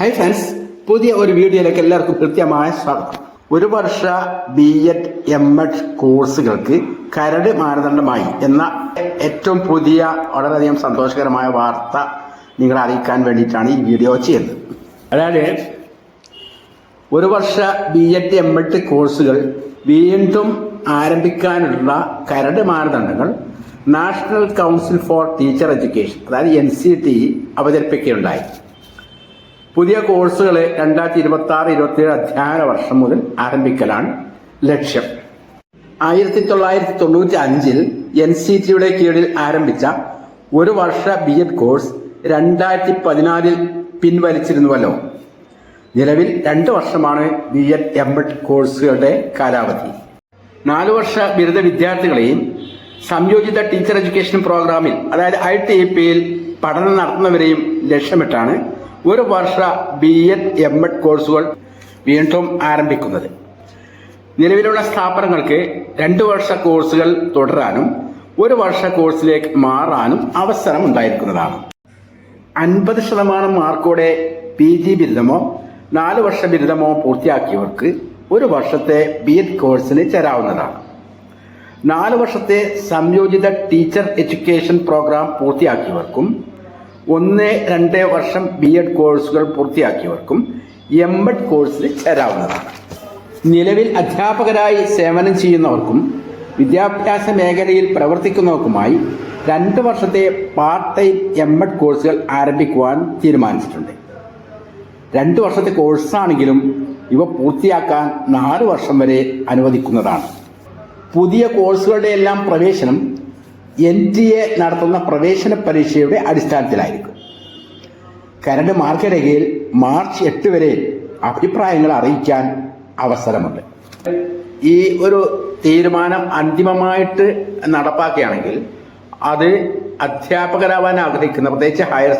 Hi friends പുതിയ ഒരു വീഡിയോയിലേക്ക് എല്ലാവർക്കും കൃത്യമായ സ്വാഗതം. ഒരു വർഷ ബി എഡ് എം എഡ് കോഴ്സുകൾക്ക് കരട് മാനദണ്ഡമായി എന്ന ഏറ്റവും പുതിയ വളരെയധികം സന്തോഷകരമായ വാർത്ത നിങ്ങളെ അറിയിക്കാൻ വേണ്ടിയിട്ടാണ് ഈ വീഡിയോ ചെയ്യുന്നത്. അതായത് ഒരു വർഷ ബി എഡ് എം എഡ് കോഴ്സുകൾ വീണ്ടും ആരംഭിക്കാനുള്ള കരട് മാനദണ്ഡങ്ങൾ national council for teacher education അതായത് എൻ സി ടി അവതരിപ്പിക്കുകയുണ്ടായി. പുതിയ കോഴ്സുകൾ രണ്ടായിരത്തി ഇരുപത്തി ആറ് ഇരുപത്തിയേഴ് അധ്യയന വർഷം മുതൽ ആരംഭിക്കലാണ് ലക്ഷ്യം. ആയിരത്തി തൊള്ളായിരത്തി തൊണ്ണൂറ്റി അഞ്ചിൽ എൻ സി ടിയുടെ കീഴിൽ ആരംഭിച്ച ഒരു വർഷ ബി എഡ് കോഴ്സ് രണ്ടായിരത്തി പതിനാലിൽ പിൻവലിച്ചിരുന്നുവല്ലോ. നിലവിൽ രണ്ട് വർഷമാണ് ബി എഡ് എം എഡ് കോഴ്സുകളുടെ കാലാവധി. നാല് വർഷ ബിരുദ വിദ്യാർത്ഥികളെയും സംയോജിത ടീച്ചർ എഡ്യൂക്കേഷൻ പ്രോഗ്രാമിൽ അതായത് ഐ ടി പിയിൽ പഠനം നടത്തുന്നവരെയും ലക്ഷ്യമിട്ടാണ് ഒരു വർഷ ബി എഡ് എം എഡ് കോഴ്സുകൾ വീണ്ടും ആരംഭിക്കുന്നത്. നിലവിലുള്ള സ്ഥാപനങ്ങൾക്ക് രണ്ട് വർഷ കോഴ്സുകൾ തുടരാനും ഒരു വർഷ കോഴ്സിലേക്ക് മാറാനും അവസരം ഉണ്ടായിരിക്കുന്നതാണ്. അൻപത് ശതമാനം മാർക്കോടെ പി ജി ബിരുദമോ നാല് വർഷ ബിരുദമോ പൂർത്തിയാക്കിയവർക്ക് ഒരു വർഷത്തെ ബി എഡ് കോഴ്സിന് ചേരാവുന്നതാണ്. നാല് വർഷത്തെ സംയോജിത ടീച്ചർ എഡ്യൂക്കേഷൻ പ്രോഗ്രാം പൂർത്തിയാക്കിയവർക്കും ഒന്ന് രണ്ട് വർഷം ബി എഡ് കോഴ്സുകൾ പൂർത്തിയാക്കിയവർക്കും എം എഡ് കോഴ്സിൽ ചേരാവുന്നതാണ്. നിലവിൽ അധ്യാപകരായി സേവനം ചെയ്യുന്നവർക്കും വിദ്യാഭ്യാസ മേഖലയിൽ പ്രവർത്തിക്കുന്നവർക്കുമായി രണ്ട് വർഷത്തെ പാർട്ട് ടൈം എം എഡ് കോഴ്സുകൾ ആരംഭിക്കുവാൻ തീരുമാനിച്ചിട്ടുണ്ട്. രണ്ട് വർഷത്തെ കോഴ്സാണെങ്കിലും ഇവ പൂർത്തിയാക്കാൻ നാല് വർഷം വരെ അനുവദിക്കുന്നതാണ്. പുതിയ കോഴ്സുകളുടെ എല്ലാം പ്രവേശനം എൻ ടി എ നടത്തുന്ന പ്രവേശന പരീക്ഷയുടെ അടിസ്ഥാനത്തിലായിരിക്കും. കരട് മാർഗരേഖയിൽ മാർച്ച് എട്ട് വരെ അഭിപ്രായങ്ങൾ അറിയിക്കാൻ അവസരമുണ്ട്. ഈ ഒരു തീരുമാനം അന്തിമമായിട്ട് നടപ്പാക്കുകയാണെങ്കിൽ അത് അധ്യാപകരാവാൻ ആഗ്രഹിക്കുന്ന പ്രത്യേകിച്ച് ഹയർ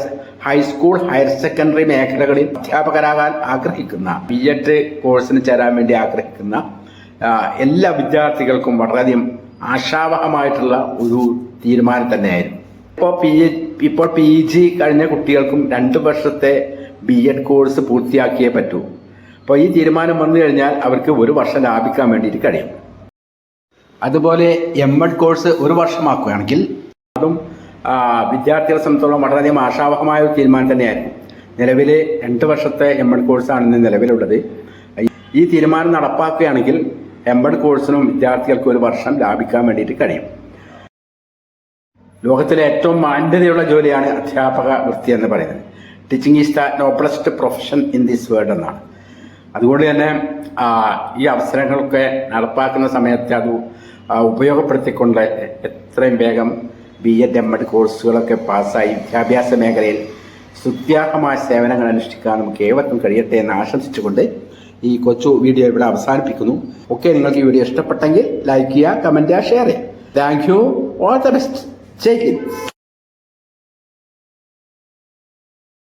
ഹൈസ്കൂൾ ഹയർ സെക്കൻഡറി മേഖലകളിൽ അധ്യാപകരാകാൻ ആഗ്രഹിക്കുന്ന ബി എഡ് കോഴ്സിന് ചേരാൻ വേണ്ടി ആഗ്രഹിക്കുന്ന എല്ലാ വിദ്യാർത്ഥികൾക്കും വളരെയധികം ആശാവഹമായിട്ടുള്ള ഒരു തീരുമാനം തന്നെയായിരുന്നു. ഇപ്പോൾ പി ഇപ്പോൾ പി ജി കഴിഞ്ഞ കുട്ടികൾക്കും രണ്ട് വർഷത്തെ ബി എഡ് കോഴ്സ് പൂർത്തിയാക്കിയേ പറ്റൂ. അപ്പോൾ ഈ തീരുമാനം വന്നു കഴിഞ്ഞാൽ അവർക്ക് ഒരു വർഷം ലാഭിക്കാൻ വേണ്ടിയിട്ട് കഴിയും. അതുപോലെ എം എഡ് കോഴ്സ് ഒരു വർഷമാക്കുകയാണെങ്കിൽ അതും വിദ്യാർത്ഥികളെ സംബന്ധിച്ചോളം വളരെയധികം ആശാവഹമായ ഒരു തീരുമാനം തന്നെയായിരുന്നു. നിലവിൽ രണ്ട് വർഷത്തെ എം എഡ് കോഴ്സാണ് ഇന്ന് നിലവിലുള്ളത്. ഈ തീരുമാനം നടപ്പാക്കുകയാണെങ്കിൽ എം എഡ് കോഴ്സിനും വിദ്യാർത്ഥികൾക്ക് ഒരു വർഷം ലാഭിക്കാൻ വേണ്ടിയിട്ട് കഴിയും. ലോകത്തിലെ ഏറ്റവും മാന്യതയുള്ള ജോലിയാണ് അധ്യാപക വൃത്തി എന്ന് പറയുന്നത്. Teaching is the noblest profession in this world എന്നാണ്. അതുകൊണ്ട് തന്നെ ഈ അവസരങ്ങളൊക്കെ നടപ്പാക്കുന്ന സമയത്ത് അത് ഉപയോഗപ്പെടുത്തിക്കൊണ്ട് എത്രയും വേഗം ബി എഡ് എം എഡ് കോഴ്സുകളൊക്കെ പാസ്സായി വിദ്യാഭ്യാസ മേഖലയിൽ സുത്യാഹമായ സേവനങ്ങൾ അനുഷ്ഠിക്കാൻ നമുക്ക് ഏവർക്കും കഴിയട്ടെ എന്ന് ആശംസിച്ചുകൊണ്ട് ഈ കൊച്ചു വീഡിയോ ഇവിടെ അവസാനിപ്പിക്കുന്നു. ഓക്കെ നിങ്ങൾക്ക് ഈ വീഡിയോ ഇഷ്ടപ്പെട്ടെങ്കിൽ ലൈക്ക് ചെയ്യുക കമന്റ് ചെയ്യുക ഷെയർ ചെയ്യുക. Thank you all the best Take it.